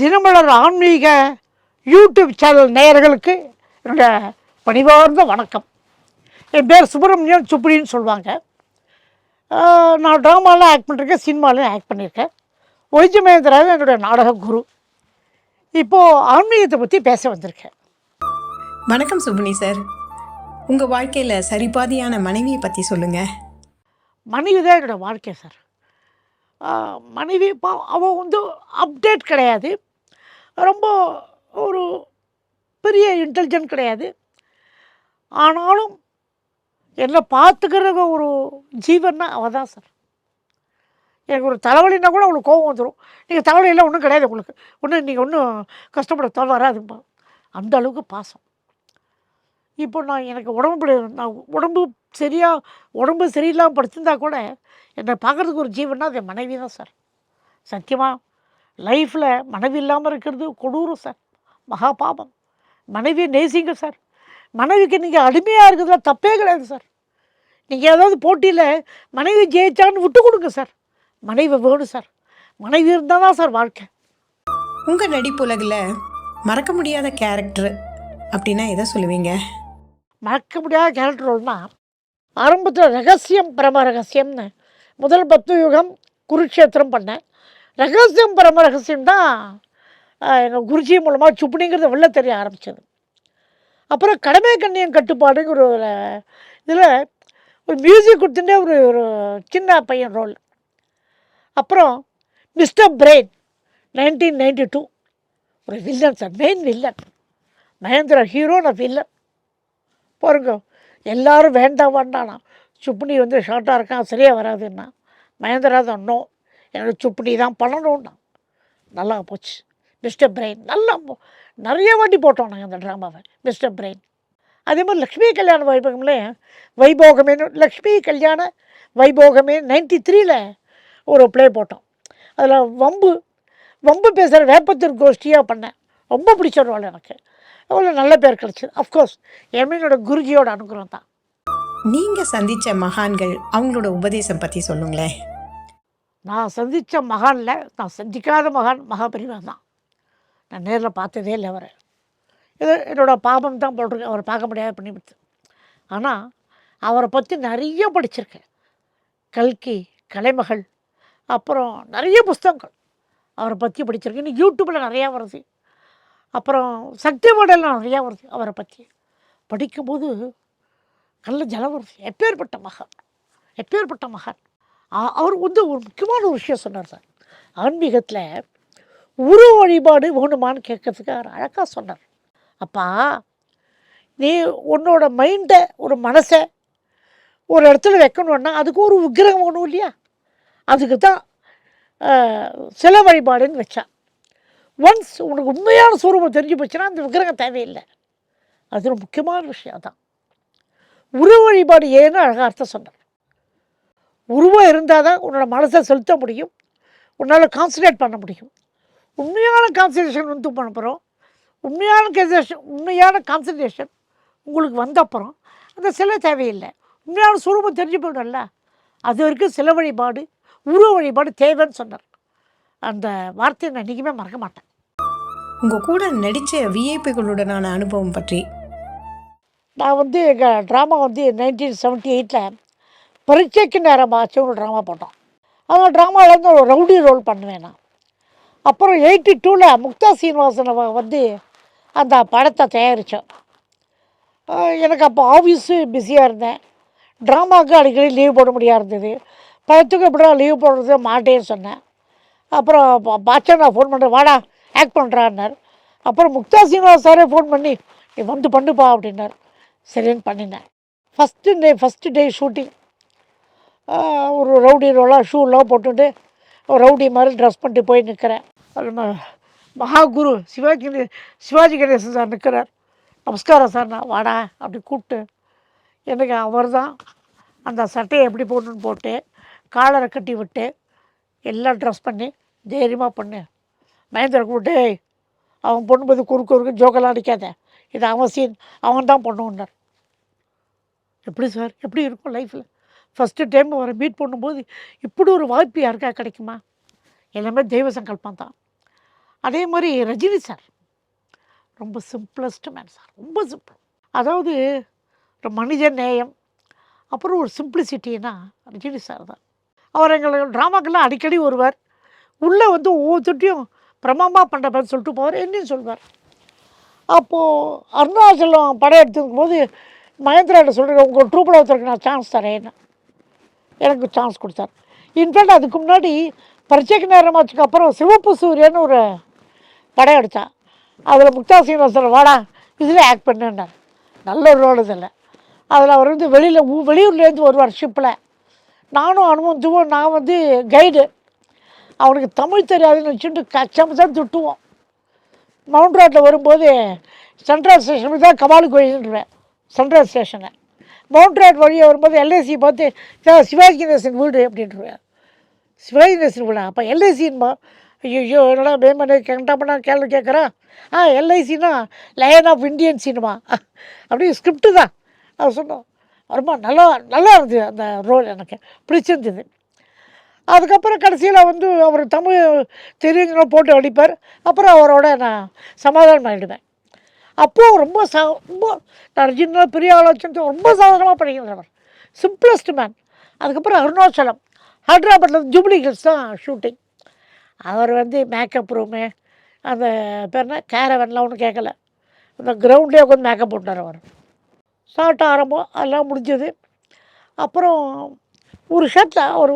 தினமலர் ஆன்மீக YouTube channel நேயர்களுக்கு என்னுடைய பணிவார்ந்த வணக்கம். என் பேர் சுப்பிரமணியன் சுப்ரின்னு சொல்லுவாங்க. நான் ட்ராமாலாம் ஆக்ட் பண்ணியிருக்கேன் சினிமாலையும் ஆக்ட் பண்ணியிருக்கேன் ஒய்ஜி மகேந்திராவும் என்னுடைய நாடக குரு. இப்போது ஆன்மீகத்தை பற்றி பேச வந்திருக்கேன். வணக்கம் சுபனி சார். உங்கள் வாழ்க்கையில் சரிபாதியான மனைவியை பற்றி சொல்லுங்கள் மனைவி தான் என்னோடய வாழ்க்கை சார். மனைவி அவள் வந்து அப்டேட் கிடையாது. ரொம்ப ஒரு பெரிய இன்டெலிஜென்ட் கிடையாது. ஆனாலும் என்னை பார்த்துக்கிற ஒரு ஜீவன்னா அவள் தான் சார். எனக்கு ஒரு தலைவலின்னா கூட அவளுக்கு கோவம் வந்துடும் நீங்கள் தலைவலியெல்லாம் ஒன்றும் கிடையாது உங்களுக்கு. ஒன்றும் நீங்கள் ஒன்றும் கஷ்டப்பட தொலை வராதுப்பா. அந்த அளவுக்கு பாசம். இப்போ நான் எனக்கு உடம்பு நான் உடம்பு சரியாக உடம்பு சரியில்லாமல் படுத்திருந்தா கூட என்னை பார்க்குறதுக்கு ஒரு ஜீவன்னா அது என் மனைவி தான் சார். சத்தியமாக லைஃப்பில் மனைவி இல்லாமல் இருக்கிறது கொடூரம் சார். மகா பாபம். மனைவியை நேசிங்க சார். மனைவிக்கு நீங்கள் அடிமையாக இருக்கிறதுல தப்பே கிடையாது சார். நீங்கள் ஏதாவது போட்டியில் மனைவி ஜெயிச்சான்னு விட்டு கொடுங்க சார். மனைவி வேணும் சார். மனைவி இருந்தால் தான் சார் வாழ்க்கை. உங்கள் நடிப்புலகில் மறக்க முடியாத கேரக்டர் அப்படின்னா எதை சொல்லுவீங்க? மறக்க முடியாத கேரக்டர் ரோல்னா ஆரம்பத்தில் ரகசியம் பரம ரகசியம்னு முதல் பத்து யுகம் குருக்ஷேத்திரம் பண்ணேன். ரகசியம் பரம ரகசியம் தான். எங்கள் குருஜி மூலமாக சுப்னிங்கிறத வெளில தெரிய ஆரம்பித்தது அப்புறம் கடமை கண்ணியம் கட்டுப்பாடுங்கிற ஒரு இதில் ஒரு மியூசிக் கொடுத்துட்டே ஒரு ஒரு சின்ன பையன் ரோல் அப்புறம் mister brain nineteen ninety two ஒரு villain sir main villain Mahendra hero நான் வில்லன் பாருங்க எல்லோரும் வேண்டாம் வேண்டானா சுப்னி வந்து ஷார்ட்டாக இருக்கான் சரியாக வராதுன்னா. மகேந்திரா தான் நோ எனக்கு சுப்படி தான் பண்ணணும்னா. நல்லா போச்சு. மிஸ்டர் பிரெயின் நல்லா போ- நிறைய வாட்டி போட்டோம் நாங்கள் அந்த ட்ராமாவை மிஸ்டர் பிரெயின் அதே மாதிரி லக்ஷ்மி கல்யாண வைபோகம்ல வைபோகமே லக்ஷ்மி கல்யாண வைபோகமே நைன்டி த்ரீல ஒரு ப்ளே போட்டோம். அதில் வம்பு வம்பு பேசுகிற வேப்பத்தூர் கோஷ்டியாக பண்ணேன் ரொம்ப பிடிச்ச ரோல் எனக்கு. அவ்வளோ நல்ல பேர் கிடச்சிது அஃப்கோர்ஸ் என்னோட குருஜியோட அனுகிரகம் தான். நீங்கள் சந்தித்த மகான்கள் அவங்களோட உபதேசம் பற்றி சொல்லுங்களேன். நான் சந்தித்த மகானில் நான் சந்திக்காத மகான் மகாபரிவா தான். நான் நேரில் பார்த்ததே இல்லை அவரை. இது என்னோடய பாபம் தான் போட்டிருக்கேன் அவரை பார்க்க முடியாது பண்ணிவிட்டு ஆனால் அவரை பற்றி நிறைய படிச்சிருக்கேன். கல்கி கலைமகள் அப்புறம் நிறைய புஸ்தகங்கள் அவரை பற்றி படிச்சிருக்கேன். இன்னும் யூடியூப்பில் நிறையா வருது. அப்புறம் சக்தி மாடலில் நிறையா வருது அவரை பற்றி படிக்கும்போது நல்ல ஜலம் வருது. எப்பேற்பட்ட மகான் எப்பேற்பட்ட மகான். அவர் வந்து ஒரு முக்கியமான ஒரு விஷயம் சொன்னார் சார். ஆன்மீகத்தில் உருவ வழிபாடு வேணுமான்னு கேட்கறதுக்கு அவர் அழகாக சொன்னார். அப்பா நீ உன்னோட மைண்டை ஒரு மனசை ஒரு இடத்துல வைக்கணுன்னா அதுக்கு ஒரு விக்கிரகம் வேணும் இல்லையா? அதுக்கு தான் சில வழிபாடுன்னு வச்சா. ஒன்ஸ் உனக்கு உண்மையான சுரூபம் தெரிஞ்சு போச்சுன்னா அந்த விக்கிரகம் தேவையில்லை. அது ஒரு முக்கியமான விஷயம் தான் உருவ வழிபாடு ஏன்னு அழகாக அர்த்தம் சொன்னார். உருவம் இருந்தால் தான் உன்னோட மனசை செலுத்த முடியும். உன்னால் கான்சன்ட்ரேட் பண்ண முடியும். உண்மையான கான்சன்ட்ரேஷன் வந்து பண்ண போகிறோம் உண்மையான கான்சன்ட்ரேஷன் உண்மையான கான்சன்ட்ரேஷன் உங்களுக்கு வந்த அப்புறம் அந்த சிலை தேவையில்லை. உண்மையான சுரூபம் தெரிஞ்சு போயிடும்ல. அது வரைக்கும் சில வழிபாடு உருவ வழிபாடு தேவைன்னு சொன்னார். அந்த வார்த்தையை நான் என்றைக்குமே மறக்க மாட்டேன். உங்கள் கூட நடித்த விஐபிகளுடனான அனுபவம் பற்றி. நான் வந்து எங்கள் ட்ராமா வந்து நைன்டீன் செவன்ட்டி எயிட்டில் பரீட்சைக்கு நேரமாச்சு ஒரு ட்ராமா போட்டோம் அந்த ட்ராமாவிலேருந்து ஒரு ரவுடி ரோல் பண்ணுவேன் நான். அப்புறம் எயிட்டி டூவில் முக்தா சீனிவாசனை வந்து அந்த படத்தை தயாரித்தோம் எனக்கு அப்போ ஆஃபீஸு பிஸியாக இருந்தேன். ட்ராமாவுக்கு அடிக்கடி லீவ் போட முடியாது இருந்தது. படத்துக்கு எப்படிடா லீவ் போடுறது மாட்டேன்னு சொன்னேன். அப்புறம் பா- பாட்சா நான் ஃபோன் பண்ணுறேன் வாடா ஆக்ட் பண்ணுறான்னார் அப்புறம் முக்தா சீனிவாஸ் சாரே ஃபோன் பண்ணி நீ வந்து பண்ணுப்பா அப்படின்னார். சரின்னு பண்ணினேன். First day first day shooting ஒரு ரவுடி ரோலாக ஷூலாம் போட்டுட்டு ஒரு ரவுடி மாதிரி ட்ரெஸ் பண்ணிட்டு போய் நிற்கிறேன் மகா குரு சிவாஜி கணே- சிவாஜி கணேசன் சார் நிற்கிறார் நமஸ்காரம் சார் நான் வாடா அப்படி கூப்பிட்டு எனக்கு அவர் தான் அந்த சட்டையை எப்படி போடணுன்னு போட்டு காலரை கட்டி விட்டு எல்லாம் ட்ரெஸ் பண்ணி தைரியமாக பண்ணு. மகேந்திர கூப்பிட்டு அவன் அவன் பொண்ணும்போது குறுக்கு குறுக்கு ஜோக்கெல்லாம் அடிக்காத. இது அவன் சீன் அவன் தான் பண்ணுன்னார் எப்படி சார் எப்படி இருக்கும் லைஃப்பில் ஃபஸ்ட்டு டைம் அவரை மீட் பண்ணும்போது இப்படி ஒரு வாய்ப்பு யாருக்கா கிடைக்குமா? எல்லாமே தெய்வ சங்கல்பம் தான். அதே மாதிரி ரஜினி சார் ரொம்ப சிம்பிளஸ்ட் மேன் சார் ரொம்ப சிம்பிள் அதாவது ஒரு மனித நேயம் அப்புறம் ஒரு சிம்பிளிசிட்டின்னா ரஜினி சார் தான். அவர் எங்களை ட்ராமாக்கெல்லாம் அடிக்கடி வருவார். உள்ளே வந்து ஒவ்வொருத்தையும் பிரமாமா பண்ணுறப்பன்னு சொல்லிட்டு போவார் என்னையும் சொல்வார். அப்போது அருணாச்சலம் படம் எடுத்துக்கும் போது மகேந்திராட்ட சொல்கிறேன் உங்கள் ட்ரூப்பில் ஒருத்தருக்கு நான் சான்ஸ் தரேன்னு. எனக்கு சான்ஸ் கொடுத்தார். இன்ஃபேக்ட் அதுக்கு முன்னாடி பரீட்சைக்கு நேரமாச்சுக்கு அப்புறம் சிவப்பு சூரியன்னு ஒரு படம் எடுத்தான் அதில் முக்தா சீனிவாசன் வாடா இதில் ஆக்ட் பண்ணேன்னார். நல்ல ஒரு ரோல் இதில் அதில் அவர் வந்து வெளியில் வெளியூர்லேருந்து வருவார் ஷிப்பில் நானும் அனுபவம் துவோம் நான் வந்து கைடு அவனுக்கு தமிழ் தெரியாதுன்னு வச்சுட்டு கச்சம் தான் திட்டுவோம். மவுண்ட் ரோட்டில் வரும்போது சென்ட்ரல் ஸ்டேஷனுக்கு தான் கபாலுக்கு வழின்றேன் சென்ட்ரல் ஸ்டேஷனை மவுண்ட் ரோட் வழியாக வரும்போது எல்ஐசி பார்த்து "சார், சிவாஜி கணேசன் வீடு அப்படின்ட்டுருவேன் சிவாஜி கணேசன் வீடா? அப்போ எல்ஐசின்பா ஐயோ என்னடா பேமனே கரெக்டாக கேள்வி கேட்குறான் ஆ எல்ஐசினா லயன் ஆஃப் இந்தியன் சினிமா அப்படியே ஸ்கிரிப்டு தான். அவர் சொன்னோம் ரொம்ப நல்லா நல்லா இருந்தது அந்த ரோல் எனக்கு. பிடிச்சிருந்தது. அதுக்கப்புறம் கடைசியில் வந்து அவர் தமிழ் தெரியுங்கிற போட்டு அடிப்பார். அப்புறம் அவரோட நான் சமாதானம் ஆகிடுவேன் அப்போது ரொம்ப சா ரொம்ப நான் பெரிய ஆலோசனை ரொம்ப சாதாரணமாக படிக்கிறவர் சிம்பிளஸ்ட் மேன் அதுக்கப்புறம் அருணாச்சலம். ஹைட்ராபாத்தில் ஜூப்ளி ஹில்ஸ் தான் ஷூட்டிங் அவர் வந்து மேக்கப் ரூமு அந்த பேர்னா கேரவன்லாம் ஒன்றும் கேட்கல அந்த கிரவுண்ட்லேயே உட்காந்து மேக்கப் போட்டார் அவர். ஸ்டார்ட் ஆரம்பம் அதெல்லாம் முடிஞ்சது. அப்புறம் ஒரு ஷர்ட்டில் ஒரு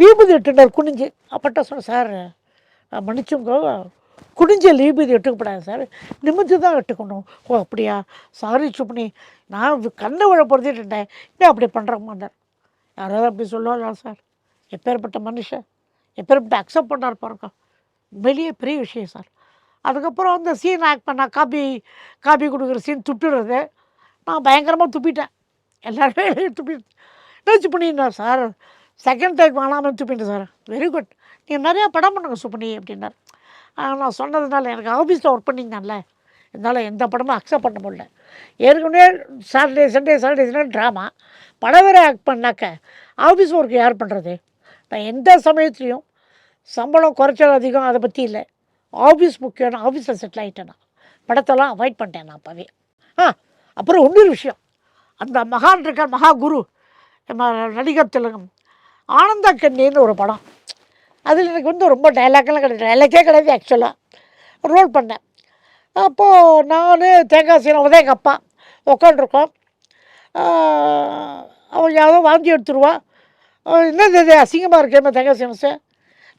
வீபதி இட்டுனார் குனிஞ்சு. அப்பட்ட சொன்ன சார் மன்னிச்சுங்க குனிஞ்ச விபூதி எட்டுக்கப்படாது சார். நிமிர்ந்து தான் எட்டுக்கணும் ஓ அப்படியா? சாரி சுப்னி நான் கண்ணை விழ பொறுத்திட்டுட்டேன் இன்னும் அப்படி பண்ணுறோமாண்டார் யாராவது அப்படி சொல்லுவாங்களா சார்? எப்பேற்பட்ட மனுஷன்? எப்பேற்பட்ட அக்செப்ட் பண்ணார் பாருங்க. வெளியே பெரிய விஷயம் சார். அதுக்கப்புறம் அந்த சீன் ஆக்ட் பண்ணால் காபி காபி கொடுக்குற சீன் துப்பிடுறது. நான் பயங்கரமாக துப்பிட்டேன். எல்லாருமே துப்பி என்ன சுப்பனின்னார் சார்? செகண்ட் டேக் வாங்காமல் துப்பிட்டேன் சார். வெரி குட் நீங்கள் நிறையா படம் பண்ணுங்க சுப்பனி அப்படின்னார். நான் சொன்னதுனால எனக்கு ஆஃபீஸில் ஒர்க் பண்ணிங்கனால இருந்தாலும் எந்த படமும் அக்செப்ட் பண்ண முடியல. ஏற்கனவே Saturday Sunday Saturday Sunday drama படம் வேறு ஆக்ட் பண்ணாக்க ஆஃபீஸ் ஒர்க் யார் பண்ணுறது நான் எந்த சமயத்துலேயும் சம்பளம் குறைச்சல் அதிகம் அதை பற்றி இல்லை. ஆஃபீஸ் முக்கியம் நான் ஆஃபீஸில் செட்டில் ஆகிட்டேன் நான் படத்தெல்லாம் அவாய்ட் பண்ணிட்டேன் நான் அப்போவே. ஆ அப்புறம் இன்னொரு விஷயம். அந்த மகான் இருக்கார் மகா குரு நம்ம நடிகர் திலகம். ஆனந்த கண்ணின்னு ஒரு படம். அதில் எனக்கு வந்து ரொம்ப டைலாக்கெல்லாம் கிடையாது. டைலாக்கே கிடையாது ஆக்சுவலாக ரோல் பண்ணேன். அப்போது நான் தேங்காய் சீனம் உதய எங்கள் அப்பா. உட்காந்துருக்கோம் அவன் யாரோ வாந்தி எடுத்துருவா. என்ன என்னது இது? அசிங்கமாக இருக்கேன் தேங்காய் சீனம் சார்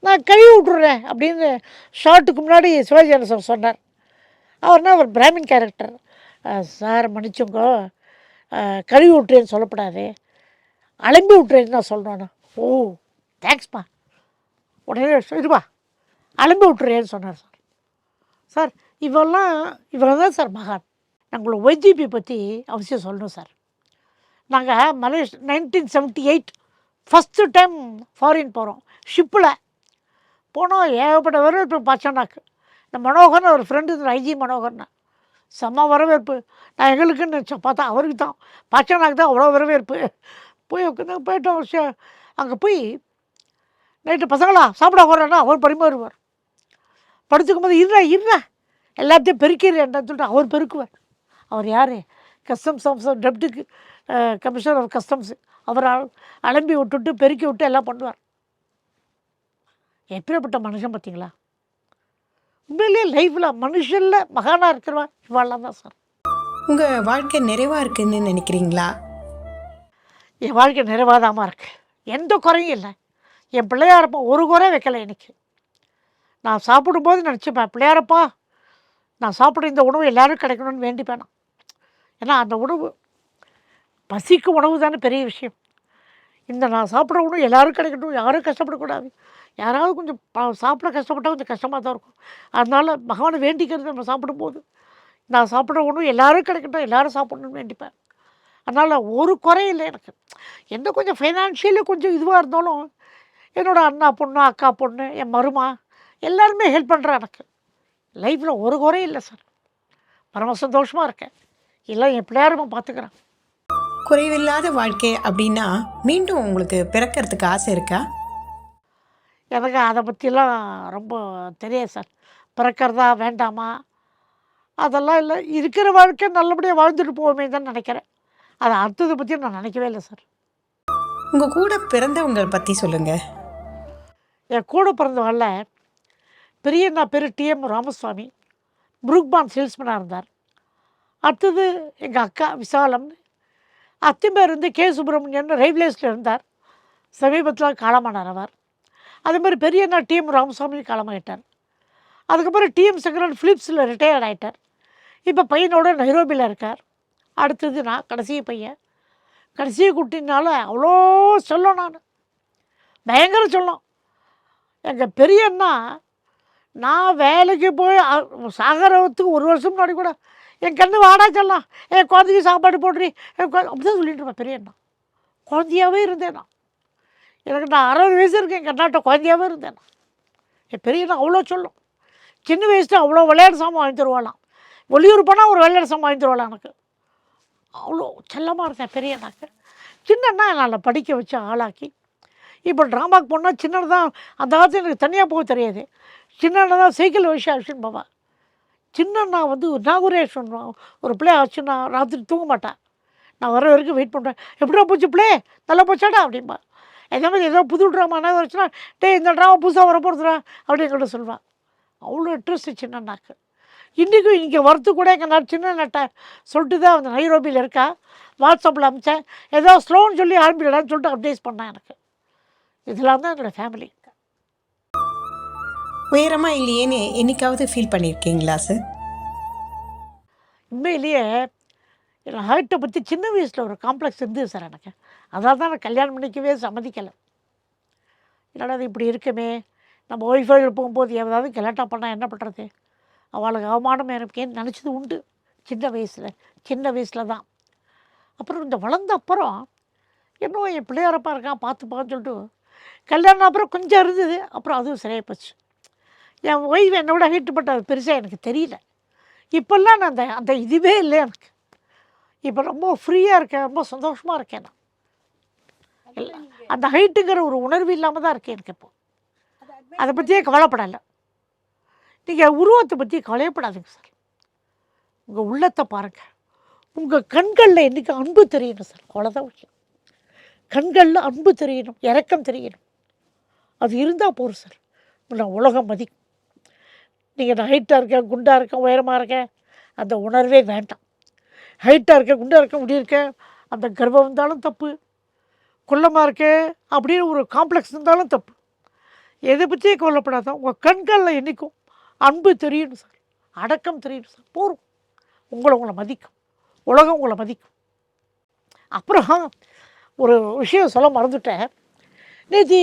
நான் கழுவி விட்டுறேன் அப்படின்னு ஷார்ட்டுக்கு முன்னாடி சிவாஜி கணேசன் சொன்னார். அவர்னா ஒரு பிராமின் கேரக்டர் சார் மன்னிச்சுங்கோ கழுவி விட்றேன்னு சொல்லப்படாது. அலம்பி விட்டுறேன்னு நான். சொல்லணும் ஓ தேங்க்ஸ்ப்பா உடனே இதுவா அலம்பி விட்டுறேன்னு சொன்னார் சார். சார் இவெல்லாம் இவ்வளோ தான் சார் மகான். நாங்களோட ஒய்ஜிபி பற்றி அவசியம் சொல்லணும் சார். நாங்கள் மலேஷ் nineteen seventy eight first time foreign போகிறோம் ஷிப்பில் போனோம் ஏகப்பட்ட வரவேற்பு பச்சனாக்கு இந்த மனோகர்னு ஒரு ஃப்ரெண்டு இந்த ஐஜி மனோகர்னு. செம்ம வரவேற்பு. நான் எங்களுக்குன்னு நினச்சேன். பார்த்தா அவருக்கு தான். பச்சனாக்கு தான் அவ்வளோ வரவேற்பு. போய் உட்காந்து போயிட்டோம் அங்கே போய் நைட்டு பசங்களா சாப்பிட போகிறேன்னா அவர் பரிமாறுவார் படுத்துக்கும் போது இருடா இருடா எல்லாத்தையும் பெருக்கிறேன்டான்னு சொல்லிட்டு அவர் பெருக்குவார். அவர் யார்? Customs officer deputy commissioner of customs அவர் அல- அலம்பி விட்டுட்டு பெருக்கி விட்டு எல்லாம் பண்ணுவார். எப்பேற்பட்ட மனுஷன் பார்த்தீங்களா? உண்மையிலேயே லைஃப்பில் மனுஷனில் மகானாக இருக்கிறவன் இவாள்லாம் தான் சார். உங்கள் வாழ்க்கை நிறைவாக இருக்குன்னு நினைக்கிறீங்களா? என் வாழ்க்கை நிறைவாதாமல் இருக்கு. எந்த குறையும் இல்லை. என் பிள்ளையாரப்பா ஒரு குறை வைக்கலை எனக்கு நான் சாப்பிடும்போது நினச்சிப்பேன் பிள்ளையாரப்பா நான் சாப்பிட்ற இந்த உணவு எல்லாரும் கிடைக்கணும்னு வேண்டிப்பேன் நான். ஏன்னா அந்த உணவு பசிக்கு உணவு தானே பெரிய விஷயம். இந்த நான் சாப்பிட்ற உணவு எல்லாரும் கிடைக்கட்டும் யாரும் கஷ்டப்படக்கூடாது. யாராவது கொஞ்சம் ப- சாப்பிட கஷ்டப்பட்டால் கொஞ்சம் கஷ்டமாக தான் இருக்கும். அதனால் பகவானை வேண்டிக்கிறது நம்ம சாப்பிடும்போது. நான் சாப்பிட்ற உணவு எல்லாரும் கிடைக்கட்டும் எல்லாரும் சாப்பிடணும்னு வேண்டிப்பேன். அதனால் ஒரு குறை இல்லை எனக்கு. எந்த கொஞ்சம் ஃபைனான்ஷியலி கொஞ்சம் இதுவாக இருந்தாலும் என்னோடய அண்ணா பொண்ணு அக்கா பொண்ணு என் மருமா எல்லாருமே ஹெல்ப் பண்ணுறா எனக்கு. லைஃப்பில் ஒரு குறை இல்லை சார் பரம சந்தோஷமாக இருக்கேன். எல்லாம் என் பிள்ளையாரமா பார்த்துக்கிறேன் குறைவில்லாத வாழ்க்கை அப்படின்னா மீண்டும் உங்களுக்கு பிறக்கிறதுக்கு ஆசை இருக்கா? எனக்கு அதை பற்றிலாம் ரொம்ப தெரியாது சார் பிறக்கிறதா வேண்டாமா? அதெல்லாம் இல்லை. இருக்கிற வாழ்க்கை நல்லபடியாக வாழ்ந்துட்டு போவோமே தான் நினைக்கிறேன். அதை அடுத்ததை பற்றி நான் நினைக்கவே இல்லை சார் உங்கள் கூட பிறந்தவங்க பற்றி சொல்லுங்கள் என் கூட பிறந்தவங்கள பெரியண்ணா பேர் டிஎம் ராமசுவாமி. புரூக்பான் சேல்ஸ்மேனாக இருந்தார். அடுத்தது எங்கள் அக்கா விசாலம். அத்திம்பேர் வந்து கே. சுப்பிரமணியன் ரயில்வேஸில் இருந்தார். சமீபத்தில் காலமானார் அவர். அதே மாதிரி பெரியண்ணா டிஎம் ராமசுவாமி காலமாகிட்டார் அதுக்கப்புறம் டிஎம் செக்ரன் ஃபிலிப்ஸில் ரிட்டையர்ட் ஆகிட்டார் இப்போ பையனோட நைரோபியில் இருக்கார். அடுத்தது நான் கடைசி பையன். கடைசி குட்டினால அவ்வளோ சொல்லும் நான். பயங்கர சொல்லும். எங்கள் பெரியண்ணா நான் வேலைக்கு போய் சாகரத்துக்கு ஒரு வருஷம் முன்னாடி கூட என் கண்ணு வாடா செல்லாம் என் குழந்தைக்கு சாப்பாடு போடுறி என் குழந்தை அப்படி தான் சொல்லிட்டு இருப்பேன் பெரியண்ணா. குழந்தையாகவே இருந்தேன் நான் எனக்கு நான் அறுபது வயசு இருக்கேன் என் கண்ணாட்ட குழந்தையாகவே இருந்தேன் நான் என் பெரியண்ணா அவ்வளோ சொல்லும். சின்ன வயசுல அவ்வளோ விளையாட்டு சாமான் வாங்கி தருவாளாம். வெளியூர் போனால் ஒரு விளையாட்டு சாமான் வாங்கி தருவாளாம் எனக்கு. அவ்வளோ செல்லமாக இருந்தேன் பெரியண்ணாக்கு. சின்னண்ணா நான் படிக்க வச்சு ஆளாக்கி இப்போ ட்ராமாக்கு போனால் சின்னது தான் அந்த காலத்தில் எனக்கு தனியாக போக தெரியாது. சின்னண்ணா தான் சைக்கிள் வச்சு அழைச்சின்னு போவேன். சின்னண்ணா வந்து ஒரு நாகுரேஷன் ஒரு பிள்ளை ஆச்சுன்னா ராத்திரி தூங்க மாட்டேன். நான் வர வரைக்கும் வெயிட் பண்ணுறேன் எப்படிடா போச்சு பிள்ளே? நல்லா போச்சாடா? அப்படிம்பா அதே மாதிரி ஏதோ புது ட்ராமா என்ன வச்சுன்னா டே இந்த ட்ராமா புதுசாக வர போகிறதுடா அப்படின்னு கூட சொல்லுவான். அவ்வளோ இன்ட்ரெஸ்ட் சின்னண்ணாக்கு இன்றைக்கும் இங்கே வரத்து கூட எங்கள் நான் சின்ன நட்டை சொல்லிட்டு தான் அந்த நைரோபியில் இருக்கா? வாட்ஸ்அப்பில் அமிச்சேன். ஏதோ ஸ்லோன்னு சொல்லி ஆரம்பிக்கலான்னு சொல்லிட்டு அப்டேட் பண்ணேன் எனக்கு. இதெல்லாம் தான் என்னோடய ஃபேமிலி உயரமாக இல்லையேன்னு என்னைக்காவது ஃபீல் பண்ணியிருக்கீங்களா சார் உண்மையிலேயே என் ஹைட்டை பற்றி சின்ன வயசில் ஒரு காம்ப்ளெக்ஸ் இருந்தது சார் எனக்கு. அதால் தான் நான் கல்யாணம் பண்ணிக்கவே சம்மதிக்கலை. என்னடா அது இப்படி இருக்குமே? நம்ம ஒய்ஃபை போகும்போது ஏதாவது கலாட்டா பண்ணால் என்ன பண்ணுறது அவளுக்கு அவமானம் எனக்கேன்னு நினச்சது உண்டு சின்ன வயசில். சின்ன வயசில் தான். அப்புறம் இந்த வளர்ந்த அப்புறம் இன்னும் என் பிள்ளையாரப்பா இருக்கான் பார்த்துப்பான்னு சொல்லிட்டு கல்யாணம் அப்புறம் கொஞ்சம் இருந்தது அப்புறம் அதுவும் சரியாக போச்சு. என் ஒய்ஃப் என்னை விட ஹைட்டு பட்ட அது பெருசாக எனக்கு தெரியல. இப்போல்லாம் நான் அந்த அந்த இதுவே இல்லை எனக்கு. இப்போ ரொம்ப ஃப்ரீயாக இருக்கேன் ரொம்ப சந்தோஷமாக இருக்கேன் நான். இல்ல, அந்த ஹைட்டுங்கிற ஒரு உணர்வு இல்லாமல் தான் இருக்கேன் எனக்கு இப்போ. அதை பற்றியே கவலைப்படலை. நீங்கள் உருவத்தை பற்றி கவலையப்படாதீங்க சார். உங்கள் உள்ளத்தை பாருங்கள் உங்கள் கண்களில் என்றைக்கு அன்பு தெரியணும் சார். அவ்வளோதான் விஷயம் கண்களில் அன்பு தெரியணும் இறக்கம் தெரியணும். அது இருந்தால் போதும் சார். நான் உலகம் மதிக்கும் நீங்கள் நான் ஹைட்டாக இருக்கேன் குண்டாக இருக்கேன் உயரமாக இருக்கேன் அந்த உணர்வே வேண்டாம். ஹைட்டாக இருக்கேன் குண்டாக இருக்கேன் இப்படி இருக்கேன் அந்த கர்வம் இருந்தாலும் தப்பு. குள்ளமாக இருக்கேன் அப்படின்னு ஒரு காம்ப்ளெக்ஸ் இருந்தாலும் தப்பு. எதை பற்றியே கொல்லப்படாதான் உங்கள் கண்களில் என்றைக்கும் அன்பு தெரியணும் சார். அடக்கம் தெரியணும் சார். போகும் உங்களை உங்களை மதிக்கும். உலகம் உங்களை மதிக்கும். அப்புறம் ஒரு விஷயம் சொல்ல மறந்துட்டேன். நேற்று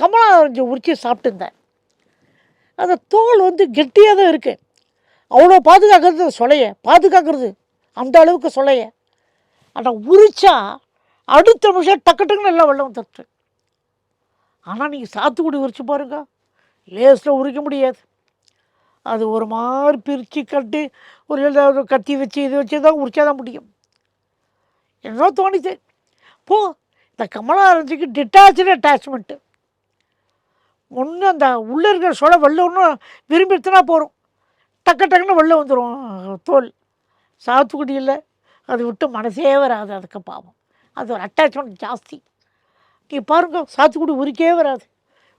கமலாரஞ்சு உரிச்சி சாப்பிட்டுருந்தேன். அந்த தோல் வந்து கெட்டியாக தான் இருக்குது அவ்வளோ பாதுகாக்கிறது சொலைய பாதுகாக்கிறது அந்த அளவுக்கு சொலைய. ஆனால் உரிச்சா அடுத்த நிமிஷம் டக்கு டக்குன்னு எல்லாம் வெள்ளம் வந்துடுச்சு ஆனால் நீங்கள் சாத்துக்குடி உரிச்சு பாருங்க. லேஸில் உரிக்க முடியாது. அது ஒரு மாதிரி பிரித்து கட்டி ஒரு கத்தி வச்சு இது வச்சு தான் உரிச்சா தான் முடியும். என்ன தோணுச்சு போ இந்த கமலா டிட்டாச்சு அட்டாச்மெண்ட்டு ஒன்று அந்த உள்ளே இருக்கிற சொலை வெளில ஒன்று விரும்பி போகிறோம் டக்கு டக்குன்னு வெளில வந்துடும் தோல். சாத்துக்குடி இல்லை. அது விட்டு மனசே வராது அதுக்கு பாவம். அது ஒரு அட்டாச்மெண்ட் ஜாஸ்தி. நீ பாருங்க சாத்துக்குடி உரிக்கவே வராது.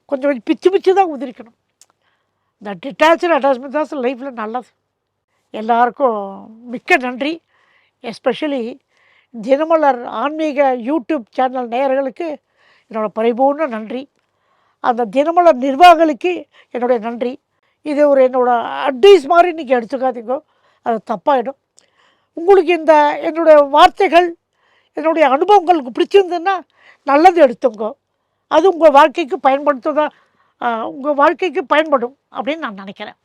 கொஞ்சம் கொஞ்சம் பிச்சு பிச்சு தான் உதிரிக்கணும். இந்த டிட்டாச்சு அட்டாச்மெண்ட் தான் லைஃப்பில் நல்லது. எல்லாருக்கும் மிக்க நன்றி. எஸ்பெஷலி தினமலர் ஆன்மீக யூடியூப் சேனல் நேயர்களுக்கு என்னோடய பரிபூர்ண நன்றி. அந்த தினமலர் நிர்வாகிகளுக்கு என்னுடைய நன்றி. இது ஒரு என்னோடய அட்வைஸ் மாதிரி இன்றைக்கி எடுத்துக்காதீங்க. அது தப்பாயிடும். உங்களுக்கு இந்த என்னுடைய வார்த்தைகள் என்னுடைய அனுபவங்களுக்கு பிடிச்சிருந்ததுன்னா நல்லது எடுத்துங்க. அது உங்கள் வாழ்க்கைக்கு பயன்படுத்துதான் உங்கள் வாழ்க்கைக்கு பயன்படும் அப்படின்னு நான் நினைக்கிறேன்.